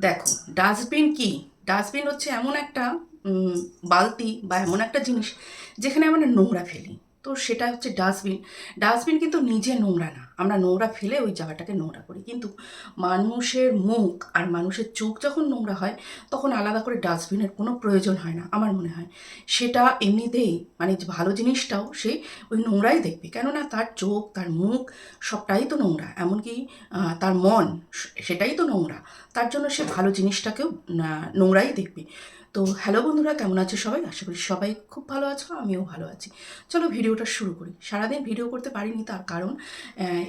দেখো ডাস্টবিন কি? ডাস্টবিন হচ্ছে এমন একটা বালতি বা এমন একটা জিনিস যেখানে আমরা নোংরা ফেলি। তো সেটা হচ্ছে ডাস্টবিন। ডাস্টবিন কিন্তু নিজে নোংরা না। আমরা নোংরা ফেলে ওই জায়গাটাকে নোংরা করি। কিন্তু মানুষের মুখ আর মানুষের চোখ যখন নোংরা হয়, তখন আলাদা করে ডাস্টবিনের কোনো প্রয়োজন হয় না, আমার মনে হয়। সেটা এমনিতেই মানে ভালো জিনিসটাও সে ওই নোংরাই দেখবে। কেননা তার চোখ, তার মুখ সবটাই তো নোংরা। এমনকি তার মন, সেটাই তো নোংরা। তার জন্য সে ভালো জিনিসটাকেও নোংরাই দেখবে। তো হ্যালো বন্ধুরা, কেমন আছো সবাই? আশা করি সবাই খুব ভালো আছো, আমিও ভালো আছি। চলো ভিডিওটা শুরু করি। সারাদিন ভিডিও করতে পারিনি তার কারণ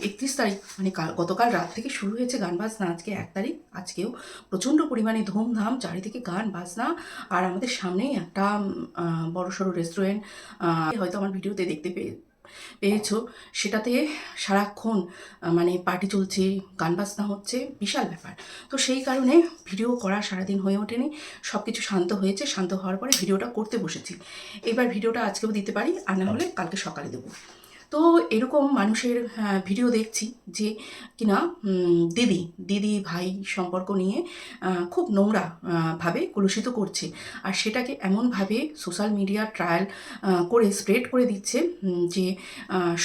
একত্রিশ তারিখ মানে কাল- গতকাল রাত থেকে শুরু হয়েছে গান বাজনা, আজকে এক তারিখ, আজকেও প্রচণ্ড পরিমাণে ধুমধাম, চারিদিকে গান বাজনা, আর আমাদের সামনেই একটা বড় সড়ো রেস্টুরেন্ট হয়তো আমার ভিডিওতে দেখতে পেয়ে পেয়েছ সেটাতে সারাক্ষণ মানে পার্টি চলছে গান বাজনা হচ্ছে বিশাল ব্যাপার। তো সেই কারণে ভিডিও করা সারাদিন হয়ে ওঠেনি সব কিছু শান্ত হয়েছে শান্ত হওয়ার পরে ভিডিওটা করতে বসেছি। এবার ভিডিওটা আজকেও দিতে পারি আর না হলে কালকে সকালে দেবো। তো এরকম মানুষের ভিডিও দেখছি যে কিনা দিদি দিদি ভাই সম্পর্ক নিয়ে খুব নোংরা ভাবে কলুষিত করছে। আর সেটাকে এমনভাবে সোশ্যাল মিডিয়া ট্রায়াল করে স্প্রেড করে দিচ্ছে যে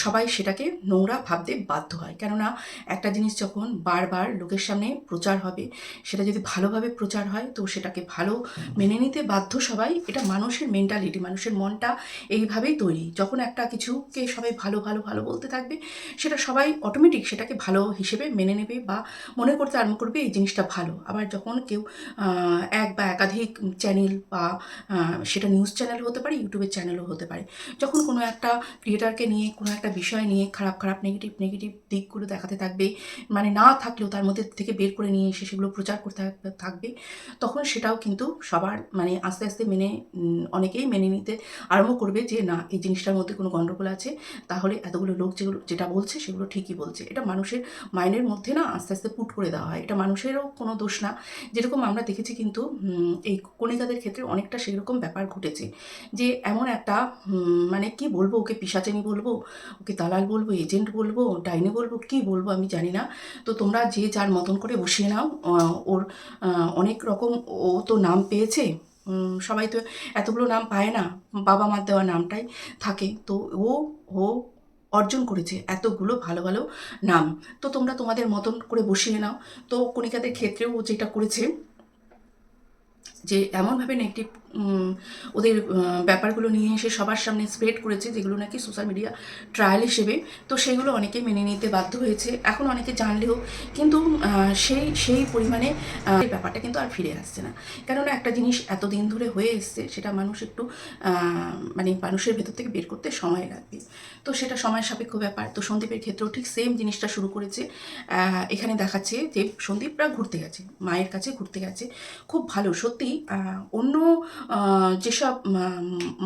সবাই সেটাকে নোংরা ভাবতে বাধ্য হয়। কেননা একটা জিনিস যখন বারবার লোকের সামনে প্রচার হবে, সেটা যদি ভালোভাবে প্রচার হয়, তো সেটাকে ভালো মেনে নিতে বাধ্য সবাই। এটা মানুষের মেন্টালিটি মানুষের মনটা এইভাবেই তৈরি। যখন একটা কিছুকে সবাই ভালো ভালো ভালো ভালো বলতে থাকবে, সেটা সবাই অটোমেটিক সেটাকে ভালো হিসেবে মেনে নেবে বা মনে করতে আরম্ভ করবে এই জিনিসটা ভালো। আবার যখন কেউ এক বা একাধিক চ্যানেল বা সেটা নিউজ চ্যানেল হতে পারে ইউটিউবের চ্যানেলও হতে পারে। যখন কোনো একটা ক্রিয়েটারকে নিয়ে, কোনো একটা বিষয় নিয়ে খারাপ খারাপ নেগেটিভ নেগেটিভ দিকগুলো দেখাতে থাকবে মানে না থাকলেও তার মধ্যে থেকে বের করে নিয়ে এসে সেগুলো প্রচার করতে থাক- থাকবে, তখন সেটাও কিন্তু সবার মানে আস্তে আস্তে মেনে অনেকেই মেনে নিতে আরম্ভ করবে যে, না, এই জিনিসটার মধ্যে কোনো গণ্ডগোল আছে, তাহলে এতগুলো লোক যেগুলো, যেটা বলছে সেগুলো ঠিকই বলছে। এটা মানুষের মাইন্ডের মধ্যে না আস্তে আস্তে পুট করে দেওয়া হয়। এটা মানুষেরও কোনো দোষ না। যেরকম আমরা দেখেছি কিন্তু এই কণিকাদের ক্ষেত্রে অনেকটা সেরকম ব্যাপার ঘটেছে যে এমন একটা মানে কি বলব, ওকে পিসাচেনি বলব, ওকে দালাল বলব, এজেন্ট বলব, ডাইনি বলব, কি বলব আমি জানি না। তো তোমরা যে যার মতন করে বসিয়ে নাও ওর অনেক রকম ও তো নাম পেয়েছে। সবাই তো এতগুলো নাম পায় না। বাবা মার দেওয়া নামটাই থাকে। তো ও ও অর্জন করেছে। এতগুলো ভালো ভালো নাম। তো তোমরা তোমাদের মতন করে বসিয়ে নাও। তো কণিকাদের ক্ষেত্রেও যেটা করেছে যে, এমনভাবে নেগেটিভ ওদের ব্যাপারগুলো নিয়ে এসে সবার সামনে স্প্রেড করেছে, যেগুলো নাকি সোশ্যাল মিডিয়া ট্রায়াল হিসেবে। তো সেগুলো অনেকে মেনে নিতে বাধ্য হয়েছে। এখন অনেকে জানলেও কিন্তু সেই সেই পরিমাণে ব্যাপারটা কিন্তু আর ফিরে আসছে না। কেননা একটা জিনিস এতদিন ধরে হয়ে এসছে, সেটা মানুষ একটু মানে মানুষের ভেতর থেকে বের করতে সময় লাগবে তো সেটা সময় সাপেক্ষ ব্যাপার। তো সন্দীপের ক্ষেত্রেও ঠিক সেম জিনিসটা শুরু করেছে। এখানে দেখাচ্ছে যে সন্দীপরা ঘুরতে গেছে, মায়ের কাছে ঘুরতে গেছে। খুব ভালো সত্যি অন্য যেসব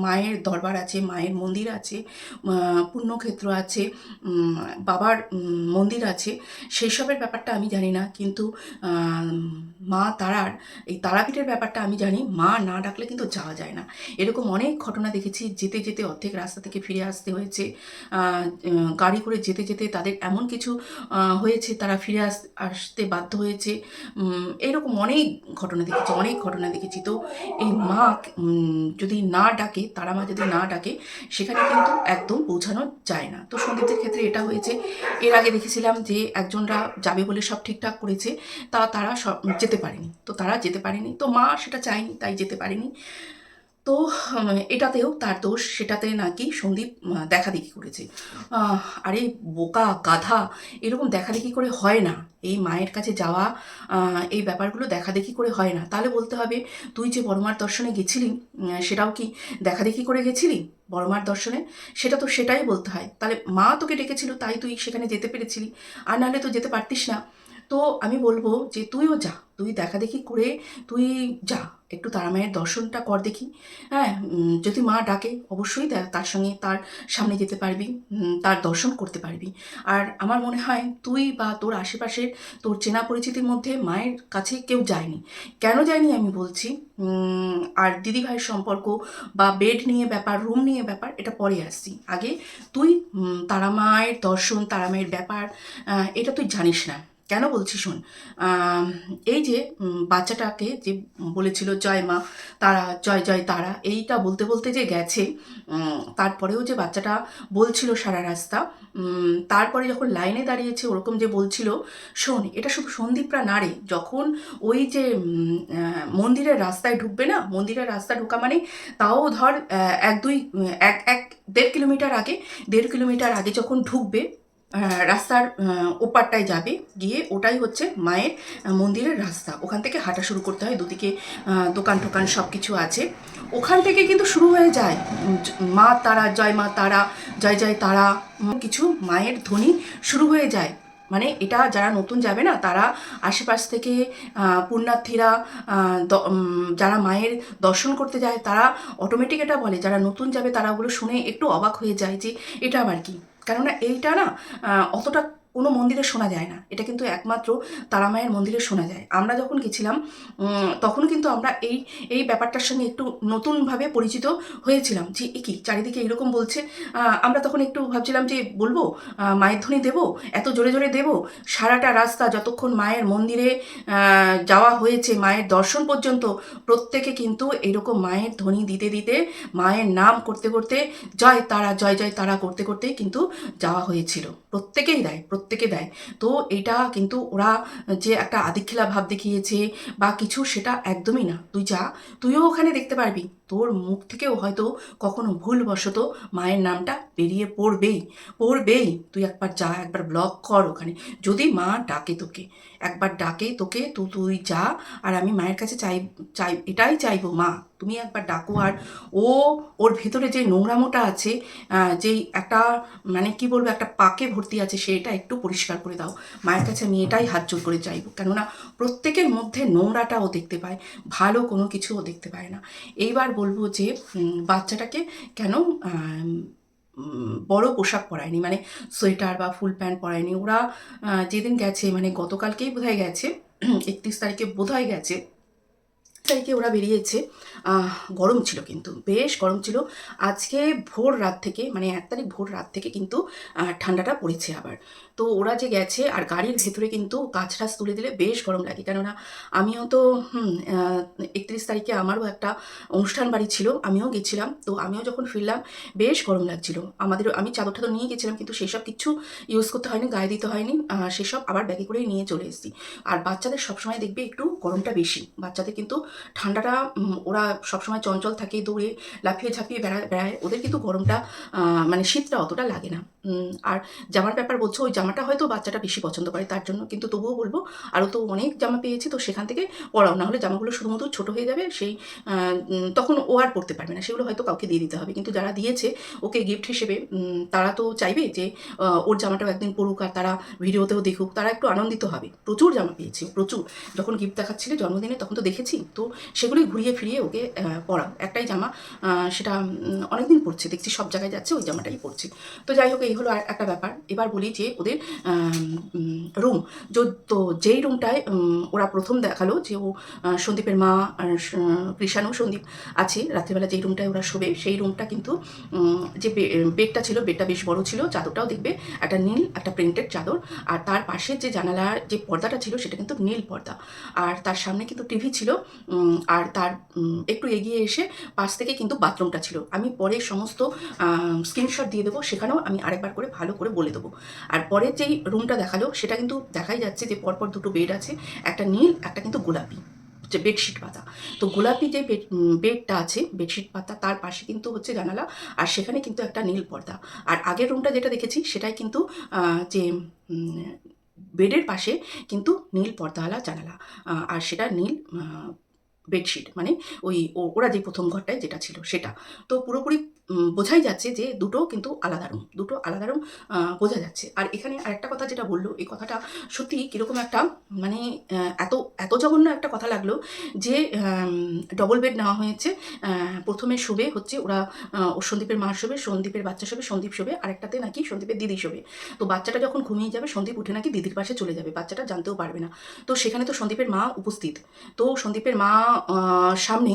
মায়ের দরবার আছে, মায়ের মন্দির আছে পুণ্যক্ষেত্র আছে বাবার মন্দির আছে সেই সবের ব্যাপারটা আমি জানি না। কিন্তু মা তারার, এই তারাপীঠের ব্যাপারটা আমি জানি, মা না ডাকলে কিন্তু যাওয়া যায় না। এরকম অনেক ঘটনা দেখেছি, যেতে যেতে অর্ধেক রাস্তা থেকে ফিরে আসতে হয়েছে গাড়ি করে যেতে যেতে তাদের এমন কিছু হয়েছে, তারা ফিরে আস, আসতে বাধ্য হয়েছে। এরকম অনেক ঘটনা দেখেছি, অনেক ঘটনা দেখেছি। তো এই মা উম, যদি না ডাকে তারা মা যদি না ডাকে সেখানে কিন্তু একদম পৌঁছানো যায় না। তো সন্দীপদের ক্ষেত্রে এটা হয়েছে। এর আগে দেখেছিলাম যে একজনরা যাবে বলে সব ঠিকঠাক করেছে তা তারা সব যেতে পারেনি। তো তারা যেতে পারেনি। তো মা সেটা চায়নি তাই যেতে পারেনি। তো এটাতেও তার দোষ, সেটাতে নাকি সন্দীপ দেখাদেখি করেছে। আরে বোকা, গাধা, এরকম দেখাদেখি করে হয় না। এই মায়ের কাছে যাওয়া এই ব্যাপারগুলো দেখাদেখি করে হয় না। তাহলে বলতে হবে, তুই যে বড়মার দর্শনে গেছিলি সেটাও কি দেখাদেখি করে গেছিলি বড়মার দর্শনে? সেটা তো সেটাই বলতে হয়। তাহলে মা তোকে ডেকেছিল, তাই তুই সেখানে যেতে পেরেছিলি। আর নাহলে তো যেতে পারতিস না। তো আমি বলব যে তুইও যা, তুই দেখাদেখি করে তুই যা, একটু তারা মায়ের দর্শনটা কর দেখি। হ্যাঁ যদি মা ডাকে অবশ্যই তার সঙ্গে তার সামনে যেতে পারবি তার দর্শন করতে পারবি। আর আমার মনে হয় তুই বা তোর আশেপাশের, তোর চেনা পরিচিতির মধ্যে মায়ের কাছে কেউ যায়নি। কেন যায়নি আমি বলছি আর দিদি ভাইয়ের সম্পর্ক বা বেড নিয়ে ব্যাপার রুম নিয়ে ব্যাপার, এটা পরে আসছি। আগে তুই তারা মায়ের দর্শন তারা মায়ের ব্যাপার এটা তুই জানিস না। কেন বলছি শোন? এই যে বাচ্চাটাকে যে বলেছিল, জয় মা, তারা, জয় জয়, তারা, এইটা বলতে বলতে যে গেছে তারপরেও যে বাচ্চাটা বলছিল সারা রাস্তা তারপরে যখন লাইনে দাঁড়িয়েছে, ওরকম যে বলছিল, শোন, এটা শুধু সন্দীপরা না রে, যখন ওই যে মন্দিরের রাস্তায় ঢুকবে না, মন্দিরের রাস্তা ঢোকা মানে তাও ধর এক, দুই, এক এক, দেড় কিলোমিটার আগে, দেড় কিলোমিটার আগে যখন ঢুকবে রাস্তার ওপারটায় যাবে, গিয়ে ওটাই হচ্ছে মায়ের মন্দিরের রাস্তা। ওখান থেকে হাঁটা শুরু করতে হয়, দুদিকে দোকান টোকান সব কিছু আছে। ওখান থেকে কিন্তু শুরু হয়ে যায়। মা তারা, জয় মা তারা, জয় জয় তারা কিছু মায়ের ধ্বনি শুরু হয়ে যায়। মানে এটা যারা নতুন যাবে না, তারা আশেপাশ থেকে পুণ্যার্থীরা যারা মায়ের দর্শন করতে যায়, তারা অটোমেটিক এটা বলে। যারা নতুন যাবে, তারা ওগুলো শুনে একটু অবাক হয়ে যায় যে, এটা আবার কি? কেননা এইটা না অতটা কোনো মন্দিরে শোনা যায় না। এটা কিন্তু একমাত্র তারা মায়ের মন্দিরে শোনা যায়। আমরা যখন গেছিলাম তখন কিন্তু আমরা এই এই ব্যাপারটার সঙ্গে একটু নতুনভাবে পরিচিত হয়েছিলাম যে কি, চারিদিকে এরকম বলছে। আমরা তখন একটু ভাবছিলাম যে, বলব মায়ের ধ্বনি দেবো, এত জোরে জোরে দেবো? সারাটা রাস্তা যতক্ষণ মায়ের মন্দিরে যাওয়া হয়েছে, মায়ের দর্শন পর্যন্ত, প্রত্যেকে কিন্তু এরকম মায়ের ধ্বনি দিতে দিতে, মায়ের নাম করতে করতে, জয় তারা, জয় জয় তারা করতে করতেই কিন্তু যাওয়া হয়েছিল। প্রত্যেকেই দেয় প্রত্যেকে দেয়। তো এটা কিন্তু ওরা যে একটা আদিক্ষেলা ভাব দেখিয়েছে বা কিছু সেটা একদমই না। তুই যা, তুইও ওখানে দেখতে পারবি। তোর মুখ থেকেও হয়তো কখনো ভুলবশত মায়ের নামটা বেরিয়ে পড়বেই পড়বেই। তুই একবার যা, একবার ব্লক কর ওখানে। যদি মা ডাকে তোকে, একবার ডাকে তোকে, তো, তুই যা, আর আমি মায়ের কাছে চাই চাই, এটাই চাইব মা। তুমি একবার ডাকো আর ও, ওর ভেতরে যে নোংরামোটা আছে যেই একটা মানে কি বলব, একটা পাকে ভর্তি আছে, সেটা একটু পরিষ্কার করে দাও। মায়ের কাছে আমি এটাই হাত জোর করে চাইব। কেননা প্রত্যেকের মধ্যে নোংরাটা ও দেখতে পায়, ভালো কোনো কিছু ও দেখতে পায় না। এইবার বলব যে বাচ্চাটাকে কেন বড় পোশাক পরায়নি? মানে সোয়েটার বা ফুল প্যান্ট পরায়নি। ওরা যেদিন গেছে মানে গতকালকেই বোধহয় গেছে, একত্রিশ তারিখে বোধহয় গেছে, তারিখে ওরা বেরিয়েছে। গরম ছিল কিন্তু, বেশ গরম ছিল। আজকে ভোর রাত থেকে মানে এক তারিখ ভোর রাত থেকে কিন্তু ঠান্ডাটা পড়েছে আবার। তো ওরা যে গেছে আর গাড়ির ভেতরে কিন্তু গাছ টাছ তুলে দিলে বেশ গরম লাগে। কেননা আমিও তো একত্রিশ তারিখে আমারও একটা অনুষ্ঠান বাড়ি ছিল, আমিও গেছিলাম। তো আমিও যখন ফিরলাম, বেশ গরম লাগছিল। আমাদের, আমি চাদর টাদর নিয়ে গেছিলাম কিন্তু সেসব কিছু ইউজ করতে হয়নি, গায়ে দিতে হয়নি সেসব আবার ব্যাগে করেই নিয়ে চলে এসেছি। আর বাচ্চাদের সবসময় দেখবে একটু গরমটা বেশি। বাচ্চাদের কিন্তু ঠান্ডাটা ওরা সবসময় চঞ্চল থাকে, দৌড়ে লাফিয়ে ঝাঁপিয়ে বেড়ায় বেড়ায়, ওদের কিন্তু গরমটা মানে শীতটা অতটা লাগে না। আর জামার ব্যাপার বলছো, ওই জামাটা হয়তো বাচ্চাটা বেশি পছন্দ করে তার জন্য, কিন্তু তবুও বলব আরও তো অনেক জামা পেয়েছি, তো সেখান থেকে পরাও। না হলে জামাগুলো শুধুমাত্র ছোটো হয়ে যাবে, সেই তখন ও আর পড়তে পারবে না, সেগুলো হয়তো কাউকে দিয়ে দিতে হবে। কিন্তু যারা দিয়েছে, ওকে গিফট হিসেবে তারা তো চাইবে যে ওর জামাটাও একদিন পড়ুক আর তারা ভিডিওতেও দেখুক, তারা একটু আনন্দিত হবে। প্রচুর জামা পেয়েছি, প্রচুর। যখন গিফট দেখাচ্ছিলে জন্মদিনে, তখন তো দেখেছি, তো সেগুলোই ঘুরিয়ে ফিরিয়ে ওকে পরাও। একটাই জামা সেটা অনেকদিন পড়ছে দেখছি সব জায়গায় যাচ্ছে, ওই জামাটাই পড়ছে তো যাই হোক, এই হলো একটা ব্যাপার। এবার বলি যে, ওদের রুম তো যেই রুমটায় ওরা প্রথম দেখাল যে ও সন্দীপের মা কৃষাণু সন্দীপ আছে, রাত্রিবেলা যেই রুমটায় ওরা শোবে, সেই রুমটা কিন্তু যে বেডটা ছিল, বেডটা বেশ বড় ছিল, চাদরটাও দেখবে, একটা নীল, একটা প্রিন্টেড চাদর, আর তার পাশের যে জানালার যে পর্দাটা ছিল, সেটা কিন্তু নীল পর্দা। আর তার সামনে কিন্তু টিভি ছিল আর তার একটু এগিয়ে এসে পাশ থেকে কিন্তু বাথরুমটা ছিল। আমি পরে সমস্ত স্ক্রিনশট দিয়ে দেবো, সেখানেও আমি আরেকবার করে ভালো করে বলে দেবো। আর পরের যেই রুমটা দেখাল, সেটা কিন্তু দেখাই যাচ্ছে যে পরপর দুটো বেড আছে, একটা নীল, একটা কিন্তু গোলাপি, যে বেডশিট পাতা। তো গোলাপি যে বেড বেডটা আছে বেডশিট পাতা, তার পাশে কিন্তু হচ্ছে জানালা, আর সেখানে কিন্তু একটা নীল পর্দা। আর আগের রুমটা যেটা দেখেছি, সেটাই কিন্তু যে বেডের পাশে কিন্তু নীল পর্দাওয়ালা জানালা। আর সেটা নীল বেডশিট মানে ওই ওরা যে প্রথম ঘরটায় যেটা ছিল, সেটা। তো পুরোপুরি বোঝাই যাচ্ছে যে দুটো কিন্তু আলাদা রুম, দুটো আলাদা রুম বোঝা যাচ্ছে। আর এখানে আরেকটা কথা যেটা বলল, এই কথাটা সত্যি কীরকম একটা মানে এত এত জঘন্য একটা কথা লাগল যে ডবল বেড নেওয়া হয়েছে। প্রথমে শোবে হচ্ছে ওরা সন্দীপের মা শোবে, সন্দীপের বাচ্চা শোবে, সন্দীপ শোবে, আরেকটাতে নাকি সন্দীপের দিদি শোবে। তো বাচ্চাটা যখন ঘুমিয়ে যাবে, সন্দীপ উঠে নাকি দিদির পাশে চলে যাবে, বাচ্চাটা জানতেও পারবে না। তো সেখানে তো সন্দীপের মা উপস্থিত। তো সন্দীপের মা সামনে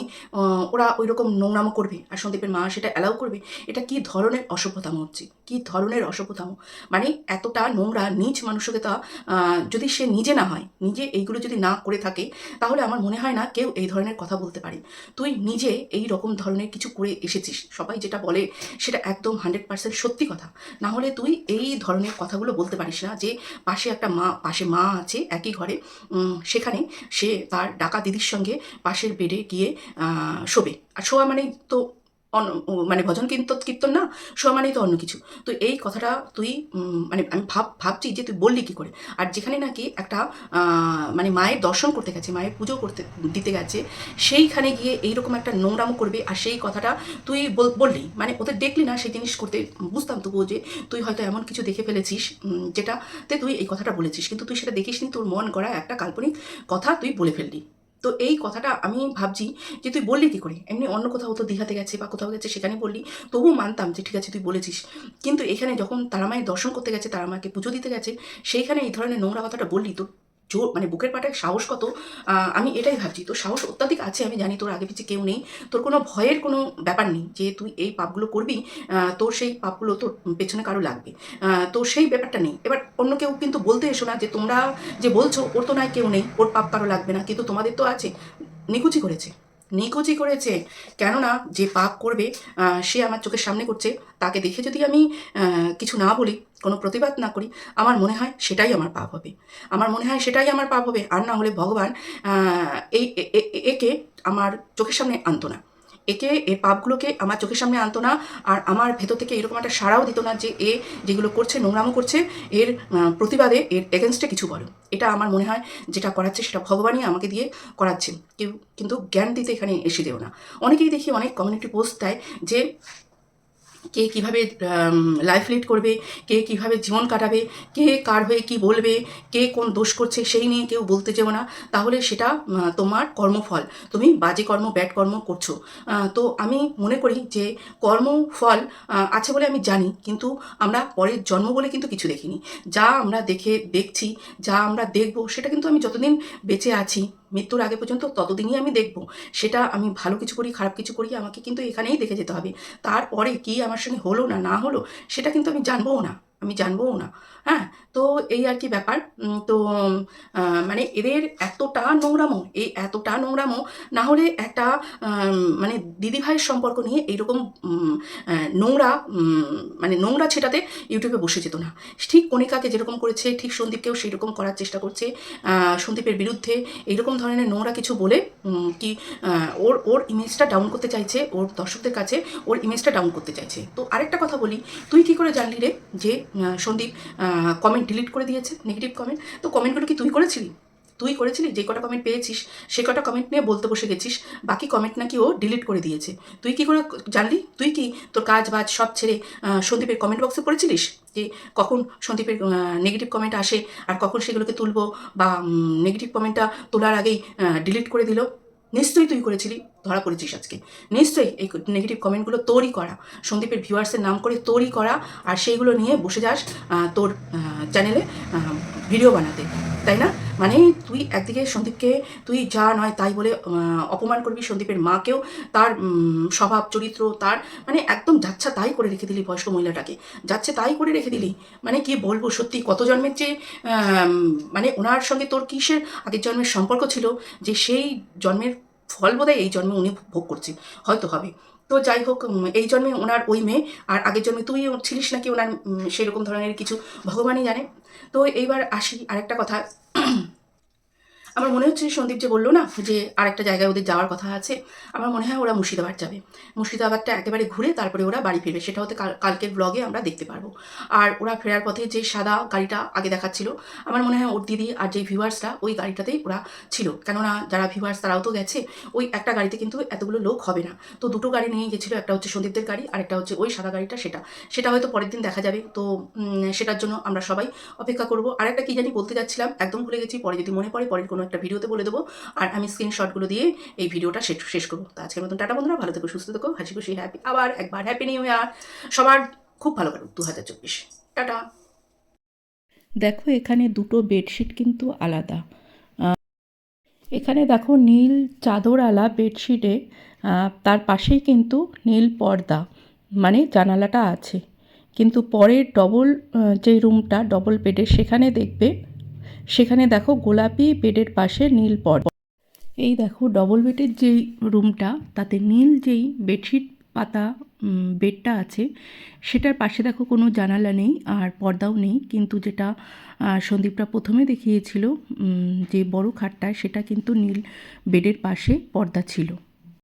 ওরা ওই রকম নোংরামো করবে। আর সন্দীপের মা সেটা অ্যালাউ করবে এটা কি ধরনের অসভ্যতাম হচ্ছে? কি ধরনের অসভ্যতাম? মানে এতটা নোংরা নিজ মানসিকতা আহ, যদি সে নিজে না হয় নিজে এইগুলো যদি না করে থাকে তাহলে আমার মনে হয় না কেউ এই ধরনের কথা বলতে পারে। তুই নিজে এই রকম ধরনের কিছু করে এসেছিস সবাই যেটা বলে সেটা একদম হান্ড্রেড পার্সেন্ট সত্যি কথা। না হলে তুই এই ধরনের কথাগুলো বলতে পারিস না যে পাশে একটা মা পাশে মা আছে একই ঘরে সেখানে সে তার ডাকা দিদির সঙ্গে পাশের বেডে গিয়ে শোবে। আর শোয়া মানেই তো অন্য মানে ভজন কীর্তন কীর্তন না শোয়া মানেই তো অন্য কিছু। তো এই কথাটা তুই মানে আমি ভাব, ভাবছি যে তুই বললি কী করে। আর যেখানে নাকি একটা মানে মায়ের দর্শন করতে গেছে, মায়ের পুজো করতে, দিতে গেছে, সেইখানে গিয়ে এইরকম একটা নোংরামো করবে আর সেই কথাটা তুই বললি। মানে ওদের দেখলি না সেই জিনিস করতে, বুঝতাম তবুও যে তুই হয়তো এমন কিছু দেখে ফেলেছিস যেটাতে তুই এই কথাটা বলেছিস। কিন্তু তুই সেটা দেখিসনি, তোর মন গড়া একটা কাল্পনিক কথা তুই বলে ফেললি। তো এই কথাটা আমি ভাবছি যে তুই বললি কি করে? এমনি অন্য কোথাও তো দীঘাতে গেছে বা কোথাও গেছে সেখানে বললি। তবুও মানতাম যে ঠিক আছে তুই বলেছিস। কিন্তু এখানে যখন তারা মায়ের দর্শন করতে গেছে তারা মাকে পুজো দিতে গেছে, সেইখানে এই ধরনের নোংরা কথাটা বললি তো জোর মানে বুকের পাটায় সাহস কত আমি এটাই ভাবছি। তোর সাহস অত্যাধিক আছে, আমি জানি তোর আগে পিছিয়ে কেউ নেই। তোর কোনো ভয়ের কোনো ব্যাপার নেই যে তুই এই পাপগুলো করবি তোর সেই পাপগুলো তোর পেছনে কারও লাগবে। তো সেই ব্যাপারটা নেই। এবার অন্য কেউ কিন্তু বলতে এসো না যে তোমরা যে বলছো, ওর তো নয় কেউ নেই, ওর পাপ কারও লাগবে না, কিন্তু তোমাদের তো আছে। নিকুচি করেছে। নিকুচি করেছে। কেননা যে পাপ করবে সে আমার চোখের সামনে করছে, তাকে দেখে যদি আমি কিছু না বলি কোনো প্রতিবাদ না করি, আমার মনে হয় সেটাই আমার পাপ হবে। আমার মনে হয় সেটাই আমার পাপ হবে, আর না হলে ভগবান এই একে আমার চোখের সামনে আনতো না। একে এর পাপগুলোকে আমার চোখের সামনে আনতো না, আর আমার ভেতর থেকে এরকম একটা সাড়াও দিত না যে এ যেগুলো করছে নোংরামো করছে, এর প্রতিবাদে এর এগেনস্টে কিছু বলো। এটা আমার মনে হয় যেটা করাচ্ছে সেটা ভগবানই আমাকে দিয়ে করাচ্ছে। কেউ, কিন্তু জ্ঞান দিতে এখানে এসে দেও না। অনেকেই দেখি অনেক কমিউনিটি পোস্ট দেয় যে কে কীভাবে লাইফ লিড করবে, কে কীভাবে জীবন কাটাবে, কে কার হয়ে কি বলবে, কে কোন দোষ করছে সেই নিয়ে কেউ বলতে যেও না। তাহলে সেটা তোমার কর্মফল। তুমি বাজে কর্ম ব্যাড কর্ম করছ। তো আমি মনে করি যে কর্মফল আছে বলে আমি জানি, কিন্তু আমরা পরের জন্ম বলে কিন্তু কিছু দেখিনি। যা আমরা দেখে, দেখছি, যা আমরা দেখব, সেটা কিন্তু আমি যতদিন বেঁচে আছি মৃত্যুর আগে পর্যন্ত ততদিনই আমি দেখব। সেটা আমি ভালো কিছু করি, খারাপ কিছু করি, আমাকে কিন্তু এখানেই দেখে যেতে হবে। তারপরে কি আমার সঙ্গে হলো না না হলো, সেটা কিন্তু আমি জানবও না। আমি জানবও না। হ্যাঁ তো এই আর কি ব্যাপার। তো মানে এদের এতটা নোংরামো, এই এতটা নোংরামো, না হলে একটা মানে দিদিভাইয়ের সম্পর্ক নিয়ে এইরকম নোংরা মানে নোংরা ছেটাতে ইউটিউবে বসে যেত না। ঠিক কণিকাকে যেরকম করেছে, ঠিক সন্দীপকেও সেই রকম করার চেষ্টা করছে সন্দীপের বিরুদ্ধে এইরকম ধরনের নোংরা কিছু বলে কি ওর ওর ইমেজটা ডাউন করতে চাইছে, ওর দর্শকদের কাছে ওর ইমেজটা ডাউন করতে চাইছে। তো আরেকটা কথা বলি, তুই কি করে জানলি রে যে সন্দীপ কমেন্ট ডিলিট করে দিয়েছে নেগেটিভ কমেন্ট তো কমেন্টগুলো কি তুই করেছিলি? তুই করেছিলি? যে কটা কমেন্ট পেয়েছিস, সে কটা কমেন্ট নিয়ে বলতে বসে গেছিস, বাকি কমেন্ট নাকি ও ডিলিট করে দিয়েছে। তুই কি করে জানলি? তুই কি তোর কাজ বাজ সব ছেড়ে সন্দীপের কমেন্ট বক্সে পড়েছিলিস? যে কখন সন্দীপের নেগেটিভ কমেন্ট আসে আর কখন সেগুলোকে তুলবো বা নেগেটিভ কমেন্টটা তোলার আগেই ডিলিট করে দিল? নিশ্চয়ই তুই করেছিলি, ধরা পড়েছিস আজকে। নিশ্চয়ই এই নেগেটিভ কমেন্টগুলো তোরই করা। সন্দীপের ভিউয়ার্সের নাম করে তোরই করা, আর সেইগুলো নিয়ে বসে যাস তোর চ্যানেলে ভিডিও বানাতে। তাই না? মানে তুই একদিকে সন্দীপকে, তুই যা নয় তাই বলে অপমান করবি সন্দীপের মাকেও, তার স্বভাব, চরিত্র, তার মানে একদম যাচ্ছা তাই করে রেখে দিলি বয়স্ক মহিলাটাকে। যাচ্ছে তাই করে রেখে দিলি? মানে কি বলব সত্যি, কত জন্মের যে মানে ওনার সঙ্গে তোর কিসের আগের জন্মের সম্পর্ক ছিল? যে সেই জন্মের ফল বোধহয় এই জন্মে উনি ভোগ করছে, হয়তো হবে। তো যাই হোক এই জন্মে ওনার ওই মেয়ে, আর আগের জন্মে তুই ছিলিস নাকি ওনার সেরকম ধরনের কিছু, ভগবানই জানে। তো এইবার আসি আরেকটা কথা। Mm-hmm. আমার মনে হচ্ছে সন্দীপ যে বলল না যে আরেকটা জায়গায় ওদের যাওয়ার কথা আছে, আমার মনে হয় ওরা মুর্শিদাবাদ যাবে। মুর্শিদাবাদটা একেবারে ঘুরে তারপরে ওরা বাড়ি ফিরবে, সেটা হতে কাল- কালকের ব্লগে আমরা দেখতে পারব। আর ওরা ফেরার পথে যে সাদা গাড়িটা আগে দেখাচ্ছিল, আমার মনে হয় ওর দিদি আর যে ভিউয়ার্সরা ওই গাড়িটাতেই ওরা ছিল। কেননা যারা ভিউয়ার্স তারাও তো গেছে, ওই একটা গাড়িতে কিন্তু এতগুলো লোক হবে না। তো দুটো গাড়ি নিয়ে গেছিল, একটা হচ্ছে সন্দীপদের গাড়ি আর একটা হচ্ছে ওই সাদা গাড়িটা সেটা। সেটা হয়তো পরের দিন দেখা যাবে, তো সেটার জন্য আমরা সবাই অপেক্ষা করব। আর একটা কী জানি বলতে যাচ্ছিলাম, একদম ভুলে গেছি, পরে যদি মনে পড়ে পরের কোনো একটা ভিডিওতে বলে দেবো। আর আমি স্ক্রিনশটগুলো দিয়ে এই ভিডিওটা শেষ করব। তো আজকের মতন টাটা বন্ধুরা, ভালো থেকো, সুস্থ থেকো, হাসি খুশি হ্যাপি আবার একবার হ্যাপি নিউ ইয়ার সবার খুব ভালো কাটুক দু হাজার চব্বিশ টাটা। দেখো, এখানে দুটো বেডশিট কিন্তু আলাদা। এখানে দেখো নীল চাদর আলা বেডশিটে তার পাশেই কিন্তু নীল পর্দা মানে জানালাটা আছে। কিন্তু পরের ডবল যে রুমটা ডবল বেডের সেখানে দেখবে সেখানে দেখো গোলাপি বেডের পাশে নীল পর্দা এই দেখো ডবল বেডের যেই রুমটা তাতে নীল যেই বেডশিট পাতা বেডটা আছে সেটার পাশে দেখো কোনো জানালা নেই আর পর্দাও নেই। কিন্তু যেটা আহ, সন্দীপরা প্রথমে দেখিয়েছিল যে বড় খাটটা সেটা কিন্তু নীল বেডের পাশে পর্দা ছিল।